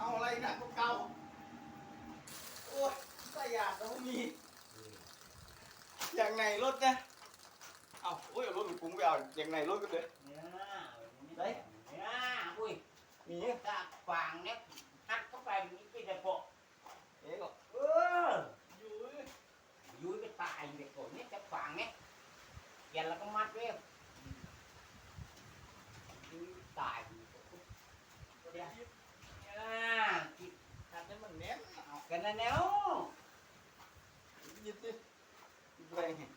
เอาอะไรหนักกว่าเก่าโอ้ยก็อยากต้องมี อย่างไหนรถนะ เอาโอ้ยเอารถหนูปุ้งไปเอาอย่างไหนรถกันเลยเนี่ยเนี่ยอุ้ยมีตาฟางเนี่ยหักเข้าไปมันกินแต่โปะเอ๊ะก็เออยู่ยุ้ยไปตายเด็กคนนี้จะฟางเนี่ยยันแล้วก็มัดเว้ยยุ้ยตายเดี๋ยวอ่ากิน ทำให้มันแน่นเอา กันแล้วเนาะยึดดิยึดแรงเห็น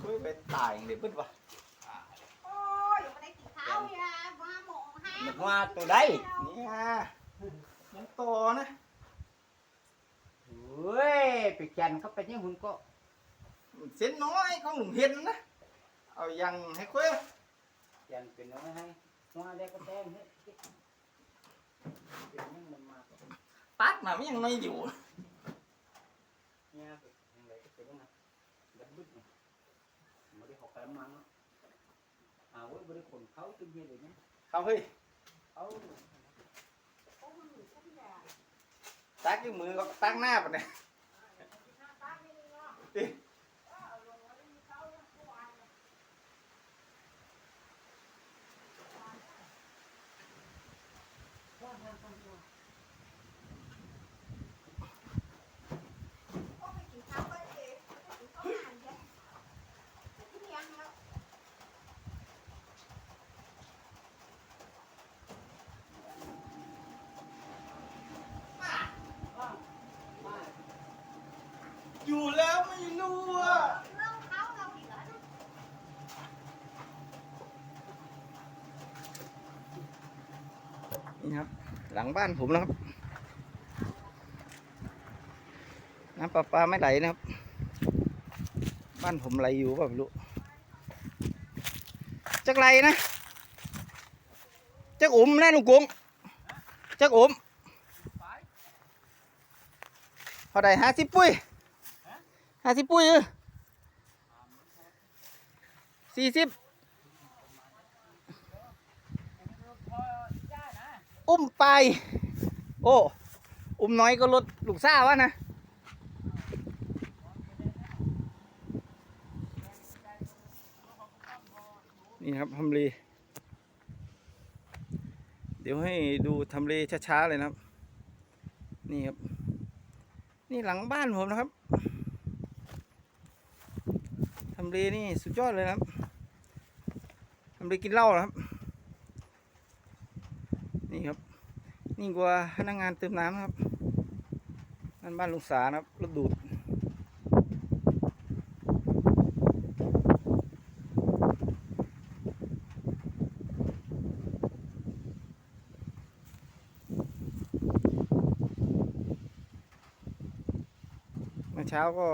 เฮ้ยไปตายอย่างเดียวปึ๊ดวะโอ้ยยังไม่ได้กินข้าวเลยอะมาหมองห้านึกว่าตัวใดเนี่ยยังโตนะเฮ้ยไปจันเข้าไปเนี่ยหุ่นก็เส้นน้อยของหนุ่มเห็นนะเอายังให้คุยจันเป็นน้อยให้ว่าได้ก็แต้มเฮ้ยเป็นยังมันมาตัดมาไม่ยังน้อยอยู่เนี่ยเป็นยังไงก็เป็นยังไงดับบึ้ดเนี่ยไม่ได้หอกกระมังเนาะอ่าเว้ยไม่ได้ขนเขาตึงเงี้ยเลยเนี่ยครับเฮ้ยเขาโอ้มันอยู่ที่ไหนอะตักด้วยมือก็ตักหน้าปะเนี่ย หน้าตาไม่ดีเนาะ ดิ เออเอาลงไว้ไม่มีข้าวเนี่ยเมื่อวานเนี่ยก็ไปกินข้าวก็เองไปกินข้าวนานแค่ไปกินยังแล้ว อยู่แล้ว ไม่รู้อะนี่ครับ หลังบ้านผมนะครับ น้ำประปาไม่ไหลนะครับ บ้านผมไหลอยู่เปล่าไม่รู้จักไหลนะจักอุ่มนะลุงกุ้งจักอุ่มเท่าไหร่ห้าสิบปุ้ย ห้าสิบปุ้ยสี่สิบอุ้มไป โอ้อุ้มน้อยก็ลดลูกซ่าวะนะนี่ครับทำเลเดี๋ยวให้ดูทำเลช้าๆเลยนะครับ นี่ครับ นี่หลังบ้านผมนะครับำเลนี่สุดยอดเลยนะครับทำเลกินเหล้านะครับ นี่ครับ นี่กว่าพนักงานเติมน้ำครับนั่นบ้านลุงสานะครับรถดูดเมื่อเช้าก็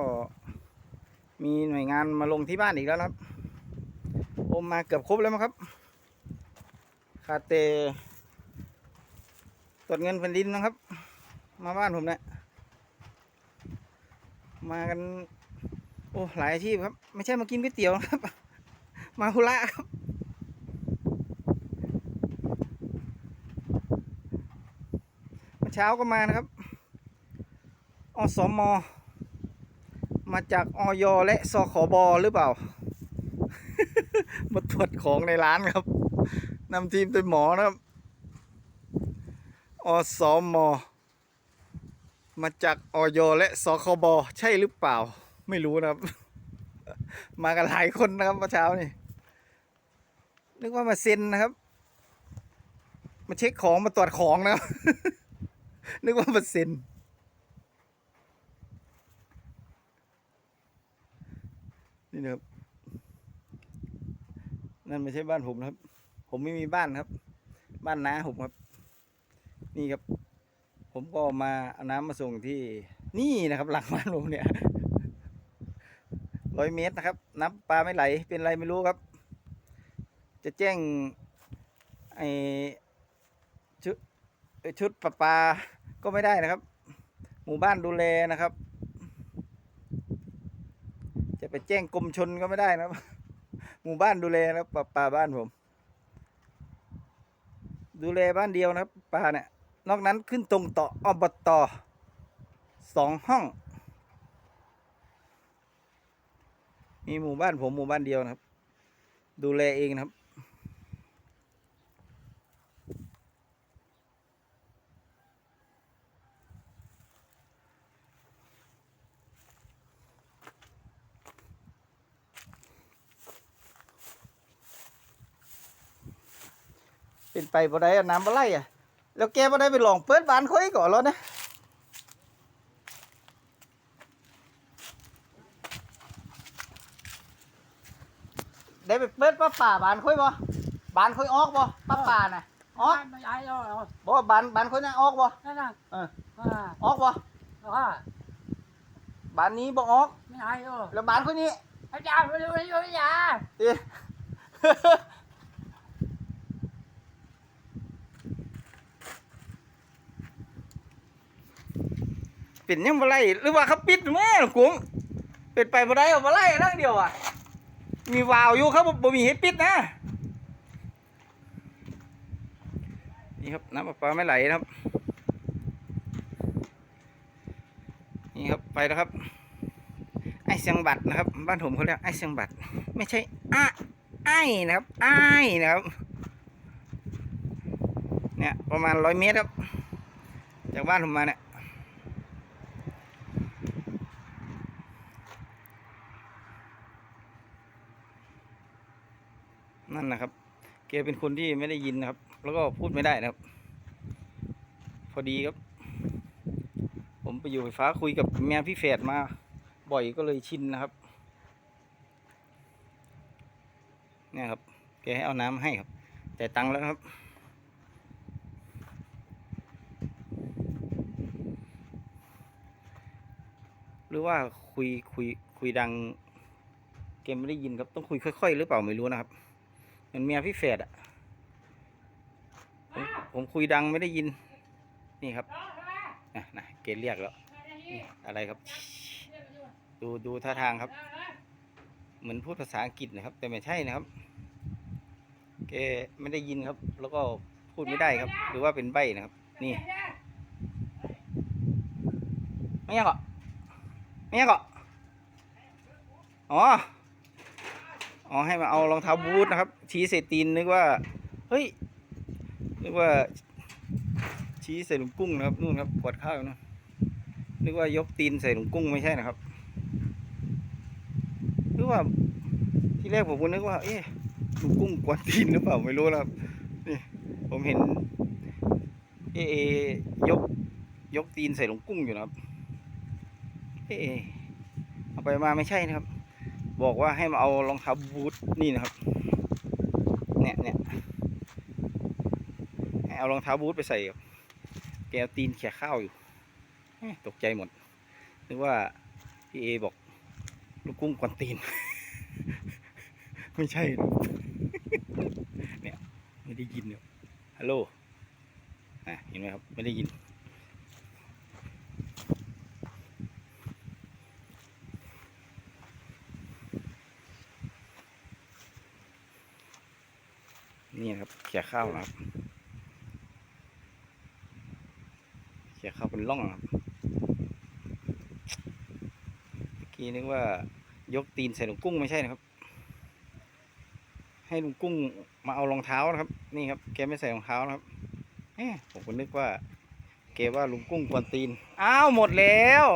มีหน่วยงานมาลงที่บ้านอีกแล้วครับโอมมาเกือบครบแล้วมั้งครับคาเตตรวจเงินแผ่นดินนะครับ มาบ้านผมเนี่ยมากัน โอ้หลายอาชีพครับ ไม่ใช่มากินก๋วยเตี๋ยวนะครับ มาคุระครับ เช้าก็มานะครับอสม มาจากออยและสคบหรือเปล่า มาตรวจของในร้านครับนำทีมโดยหมอนะครับอสมมาจากออยและสคบใช่หรือเปล่า ไม่รู้นะครับ มากันหลายคนนะครับเมื่อเช้านี่นึกว่ามาเซ็นนะครับ มาเช็คของมาตรวจของนะครับนึกว่ามาเซ็น นี่นะครับ นั่นไม่ใช่บ้านผมนะครับ ผมไม่มีบ้านครับ บ้านน้าผมครับ นี่ครับ ผมก็มาเอาน้ำมาส่งที่นี่นะครับ หลังบ้านผมเนี่ยร้อยเมตรนะครับ น้ำปลาไม่ไหล เป็นไรไม่รู้ครับ จะแจ้งไอชุดชุดประปาก็ไม่ได้นะครับ หมู่บ้านดูแลนะครับ ไปแจ้งกรมชนก็ไม่ได้นะหมู่บ้านดูแลนะครับประปาบ้านผม ดูแลบ้านเดียวนะป่าเนี่ยนอกนั้นขึ้นตรงต่ออบตสองห้อง มีหมู่บ้านผมหมู่บ้านเดียวนะครับ ดูแลเองนะครับ เป็นไปบ่ได้อะน้ำบ่ไหลอะ แล้วแกบ่ได้ไปลองเปิดบ้านเขาให้ก่อนแล้วนะได้ไปเปิดป้าป่าบ้านค่อยบ่บ้านค่อยออกบ่ป้าป่าน่ะออกไม่ได้หรอกบ่บ้านบ้านค่อยน่ะออกบ่นั่นน่ะเอออ่าออกบ่อ่าบ้านนี้บ่ออกไม่ได้หรอกแล้วบ้านค่อยนี้อาจารย์ไม่รู้ไม่รู้ไม่ยาเอ๊ะ เป็นยังบ่ไล่หรือว่าเขาปิดแม่กุ้งเป็นไปบ่ได้เอาบ่ไล่เรื่งเดียวอะ มีวาวอยู่เขาบ่บ่มีให้ปิดนะนี่ครับน้ำประปาไม่ไหลนะครับ นี่ครับไปแล้วครับ ไอเสียงบัตรนะครับ บ้านผมเขาเรียกไอเสียงบัตรไม่ใช่อะไอนะครับไอนะครับ เนี่ยประมาณร้อยเมตรครับ จากบ้านผมมาเนี่ย นั่นนะครับ แกเป็นคนที่ไม่ได้ยินนะครับ แล้วก็พูดไม่ได้นะครับ พอดีครับ ผมไปอยู่ไฟฟ้าคุยกับเมียพี่แฝดมา บ่อยก็เลยชินนะครับ เนี่ยครับ แกให้เอาน้ำให้ครับแต่ายตังค์แล้วครับ หรือว่าคุยคุยคุยดังแกไม่ได้ยินครับ ต้องคุยค่อย ๆ หรือเปล่าไม่รู้นะครับ เหมือนเมียพี่แฝดอะผมผมคุยดังไม่ได้ยิน นี่ครับนะนะเกเรียกแล้วนี่อะไรครับ ดูดูท่าทางครับ เหมือนพูดภาษาอังกฤษนะครับ แต่ไม่ใช่นะครับแกไม่ได้ยินครับ แล้วก็พูดไม่ได้ครับ หรือว่าเป็นใบนะครับ นี่ไม่ยังเหรอไม่ยังเหรออ๋อ อ๋อให้มาเอารองเท้าบูทนะครับ ชี้ใส่ตีนนึกว่า เฮ้ย นึกว่า ชี้ใส่หลุมกุ้งนะครับนู่นครับกวดข้าวนู่นนึกว่ายกตีนใส่หลุมกุ้งไม่ใช่นะครับหรือว่าที่แรกผมก็นึกว่า เอ๊ะหลุมกุ้งกวาดตีนหรือเปล่าไม่รู้นะครับนี่ผมเห็นเอเอยกยกตีนใส่หลุมกุ้งอยู่นะครับ เอ๊ะเอาไปมาไม่ใช่นะครับ บอกว่าให้มาเอารองเท้าบูทนี่นะครับ เนี่ยเนี่ยเอารองเท้าบูทไปใส่กับแกเอาตีนเขี่ยข้าวอยู่ตกใจหมดนึกว่าพี่เอบอกลูกกุ้งกวนตีน ไม่ใช่ เนี่ย ไม่ได้ยินเนี่ยฮัลโหลอะเห็นไหมครับ ไม่ได้ยินนะครับเข้าวนะครับเขี่ยข้าวเป็นร่องครับเมื่อกี้นึกว่ายกตีนใส่ลุงกุ้งไม่ใช่นะครับ ให้ลุงกุ้งมาเอารองเท้านะครับ นี่ครับ แกไม่ใส่รองเท้านะครับเอ๊ะผมก็นึกว่า แกว่าลุงกุ้งกวนตีน อ้าวหมดแล้ว